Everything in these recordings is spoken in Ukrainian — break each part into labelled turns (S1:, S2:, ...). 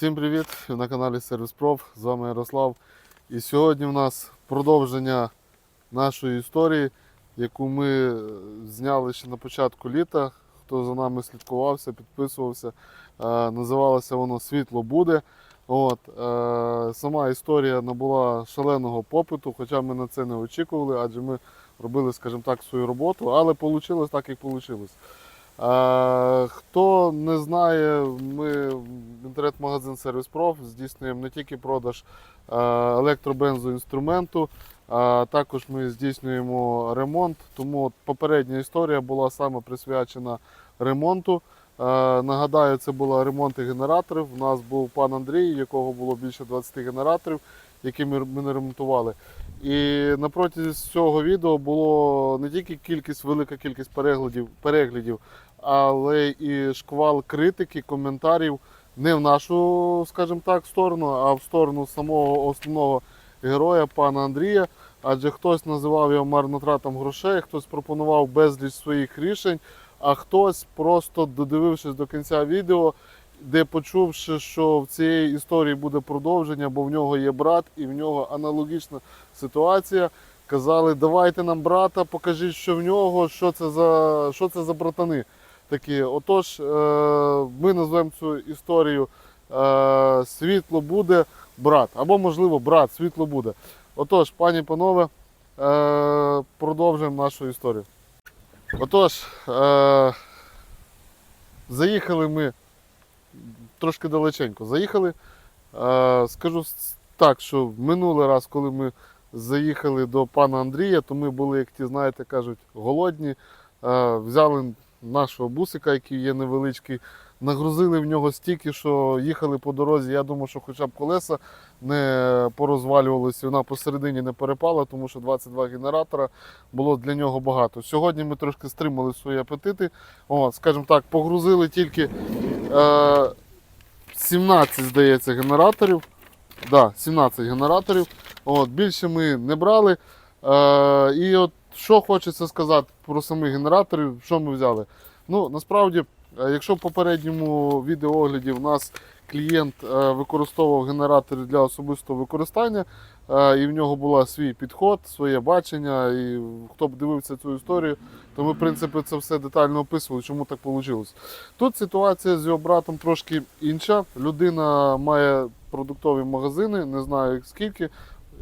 S1: Всім привіт! На каналі Сервіс Проф. З вами Ярослав. І сьогодні в нас продовження нашої історії, яку ми зняли ще на початку літа. Хто за нами слідкувався, підписувався. Е, Називалося воно Світло буде. От, е, сама історія набула шаленого попиту, хоча ми на це не очікували, адже ми робили, скажімо так, свою роботу, але вийшло так, як вийшло. Е, Хто не знає, ми інтернет-магазин Сервіс Проф здійснюємо не тільки продаж е, електробензоінструменту, а також ми здійснюємо ремонт. Тому попередня історія була саме присвячена ремонту. Е, Нагадаю, це були ремонти генераторів. У нас був пан Андрій, якого було більше 20 генераторів, які ми, не ремонтували. І на протязі цього відео було не тільки кількість, велика кількість переглядів, переглядів але і шквал критики, коментарів не в нашу, скажімо так, сторону, а в сторону самого основного героя, пана Андрія. Адже хтось називав його марнотратом грошей, хтось пропонував безліч своїх рішень, а хтось просто додивившись до кінця відео, де почувши, що в цієї історії буде продовження, бо в нього є брат і в нього аналогічна ситуація. Казали, давайте нам брата, покажіть, що в нього, що це за, що це за братани такі. Отож, е, ми назвемо цю історію е, Світло буде брат. Або, можливо, брат, світло буде. Отож, пані панове, е, продовжуємо нашу історію. Отож, заїхали ми трошки далеченько. Заїхали. Скажу так, що минулий раз, коли ми заїхали до пана Андрія, то ми були, як ті знаєте, кажуть, голодні. Взяли нашого бусика, який є невеличкий, нагрузили в нього стільки, що їхали по дорозі. Я думаю, що хоча б колеса не порозвалювалися, вона посередині не перепала, тому що 22 генератора було для нього багато. Сьогодні ми трошки стримали свої апетити. О, скажімо так, погрузили тільки е, 17, здається, генераторів. Да, 17 генераторів. От, більше ми не брали. Е, і от що хочеться сказати про самих генераторів, що ми взяли. Ну, насправді, е, якщо в попередньому відеоогляді в нас клієнт е, використовував генератори для особистого використання, е, і в нього був свій підход, своє бачення, і хто б дивився цю історію, то ми, в принципі, це все детально описували, чому так вийшло. Тут ситуація з його братом трошки інша. Людина має продуктові магазини, не знаю скільки.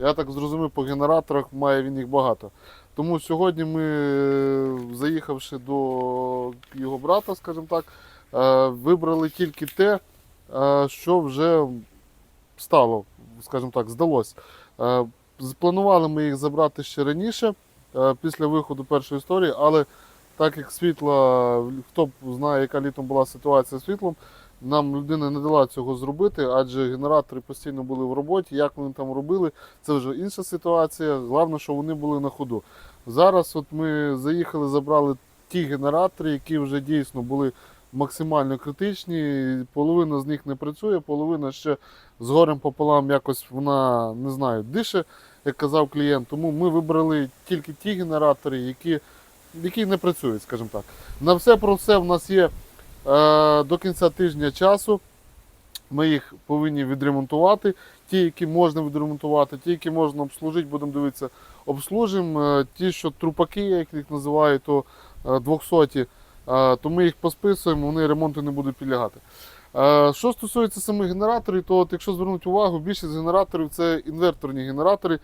S1: Я так зрозумів, по генераторах має він їх багато. Тому сьогодні ми, е, заїхавши до його брата, скажімо так, е, вибрали тільки те, е, що вже стало, скажімо так, здалось. Е, Планували ми їх забрати ще раніше, після виходу першої історії, але так як світла, хто знає, яка літом була ситуація з світлом, нам людина не дала цього зробити, адже генератори постійно були в роботі. Як вони там робили, це вже інша ситуація. Головне, що вони були на ходу. Зараз от ми заїхали, забрали ті генератори, які вже дійсно були максимально критичні. Половина з них не працює, половина ще з горем пополам якось вона не знаю, дише, як казав клієнт. Тому ми вибрали тільки ті генератори, які, які не працюють, скажімо так. На все про все в нас є до кінця тижня часу. Ми їх повинні відремонтувати. Ті, які можна відремонтувати, ті, які можна обслужити, будемо дивитися, обслужимо. Е, Ті, що трупаки, як їх називають, то е, 200, е, то ми їх посписуємо, вони ремонту не будуть підлягати. Е, Що стосується самих генераторів, то от, якщо звернути увагу, більшість генераторів це інверторні генератори.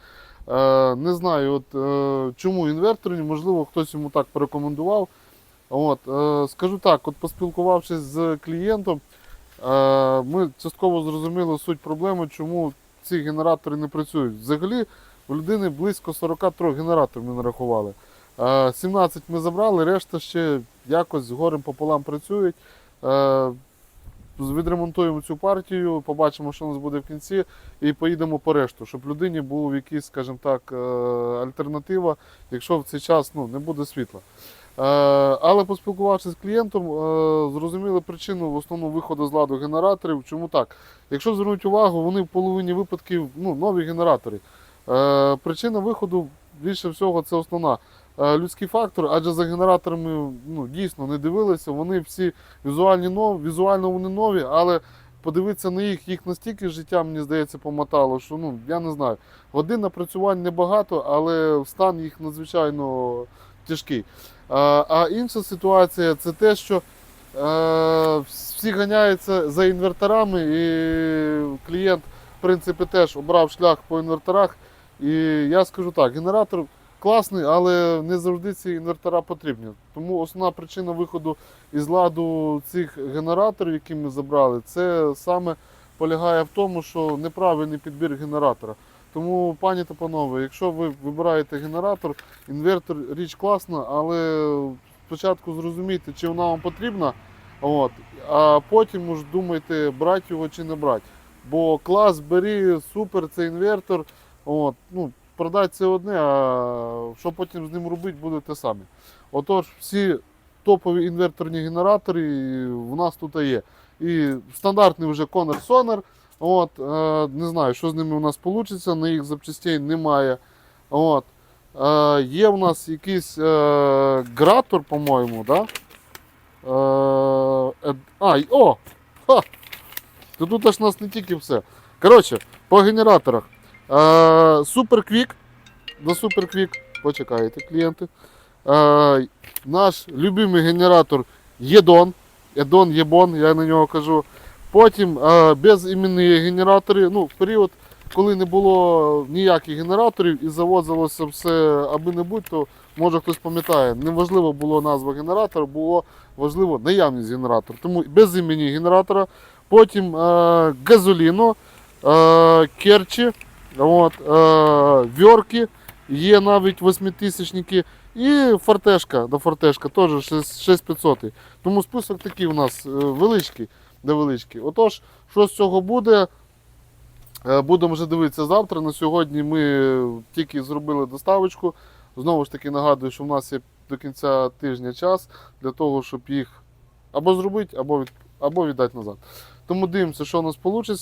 S1: Е, Не знаю, от, е, чому інверторні, можливо, хтось йому так порекомендував. От, е, скажу так, от поспілкувавшись з клієнтом, е, ми частково зрозуміли суть проблеми, чому ці генератори не працюють. Взагалі, у людини близько 43 генераторів ми нарахували. Е, 17 ми забрали, решта ще якось з горем пополам працюють. Е, Відремонтуємо цю партію, побачимо, що у нас буде в кінці, і поїдемо по решту, щоб людині був якийсь, скажімо так, е, альтернатива, якщо в цей час ну, не буде світла. Е, Але поспілкувавшись з клієнтом, е, зрозуміли причину в основному виходу з ладу генераторів. Чому так? Якщо звернути увагу, вони в половині випадків ну, нові генератори. Е, Причина виходу більше всього це основна. Людський фактор, адже за генераторами ну, дійсно не дивилися, вони всі візуальні нов, візуально вони нові, але подивитися на їх, їх настільки життя, мені здається, помотало, що ну, я не знаю. Годин напрацювань небагато, але стан їх надзвичайно тяжкий. А, інша ситуація це те, що е, всі ганяються за інверторами, і клієнт, в принципі, теж обрав шлях по інверторах. І я скажу так, генератор класний, але не завжди ці інвертора потрібні. Тому основна причина виходу із ладу цих генераторів, які ми забрали, це саме полягає в тому, що неправильний підбір генератора. Тому, пані та панове, якщо ви вибираєте генератор, інвертор річ класна, але спочатку зрозумійте, чи вона вам потрібна, от, а потім уж думайте, брати його чи не брати. Бо клас бери, супер, це інвертор. От, ну, продати це одне, а що потім з ним робити, буде те саме. Отож, всі топові інверторні генератори в нас тут є. І стандартний вже Conner Sonar. От, е, не знаю, що з ними у нас вийде, на їх запчастей немає. От. Е, є у нас якийсь е, гратор, по-моєму, да? А, о! Ха! Тут аж нас не тільки все. Коротше, по генераторах. Super До Quick. Почекайте, клієнти. Наш любимий генератор Єдон. Єдон, Єбон, я на нього кажу. Потім е, безіменні генератори. Ну, в період, коли не було ніяких генераторів і завозилося все аби-небудь, то може хтось пам'ятає, неважливо було назва генератора, було важливо наявність генератора. Тому безіменні генератора. Потім е, газоліно, е, керчі, от, е, вьорки, є навіть восьмитисячники. І фортешка, до фортешка теж 6500. Тому список такий у нас е, величкий, невеличкий. Отож, що з цього буде, е, будемо вже дивитися завтра. На сьогодні ми тільки зробили доставочку. Знову ж таки нагадую, що в нас є до кінця тижня час для того, щоб їх або зробити, або, від, або віддати назад. Тому дивимося, що у нас вийде.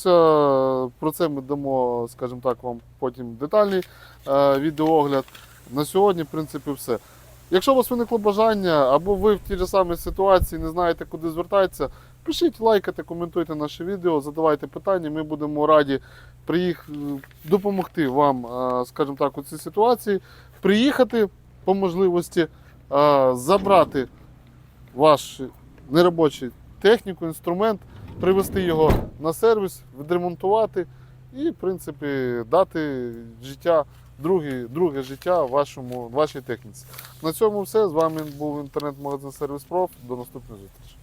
S1: Про це ми дамо, скажімо так, вам потім детальний е, відеоогляд. На сьогодні, в принципі, все. Якщо у вас виникло бажання, або ви в тій ж самій ситуації не знаєте, куди звертатися, пишіть, лайкайте, коментуйте наше відео, задавайте питання. Ми будемо раді приїх... допомогти вам, е, скажімо так, у цій ситуації, приїхати по можливості, е, забрати ваш неробочий техніку, інструмент, привезти його на сервіс, відремонтувати і, в принципі, дати життя, друге, друге життя вашому, вашій техніці. На цьому все. З вами був інтернет-магазин Сервіс Проф. До наступної зустрічі.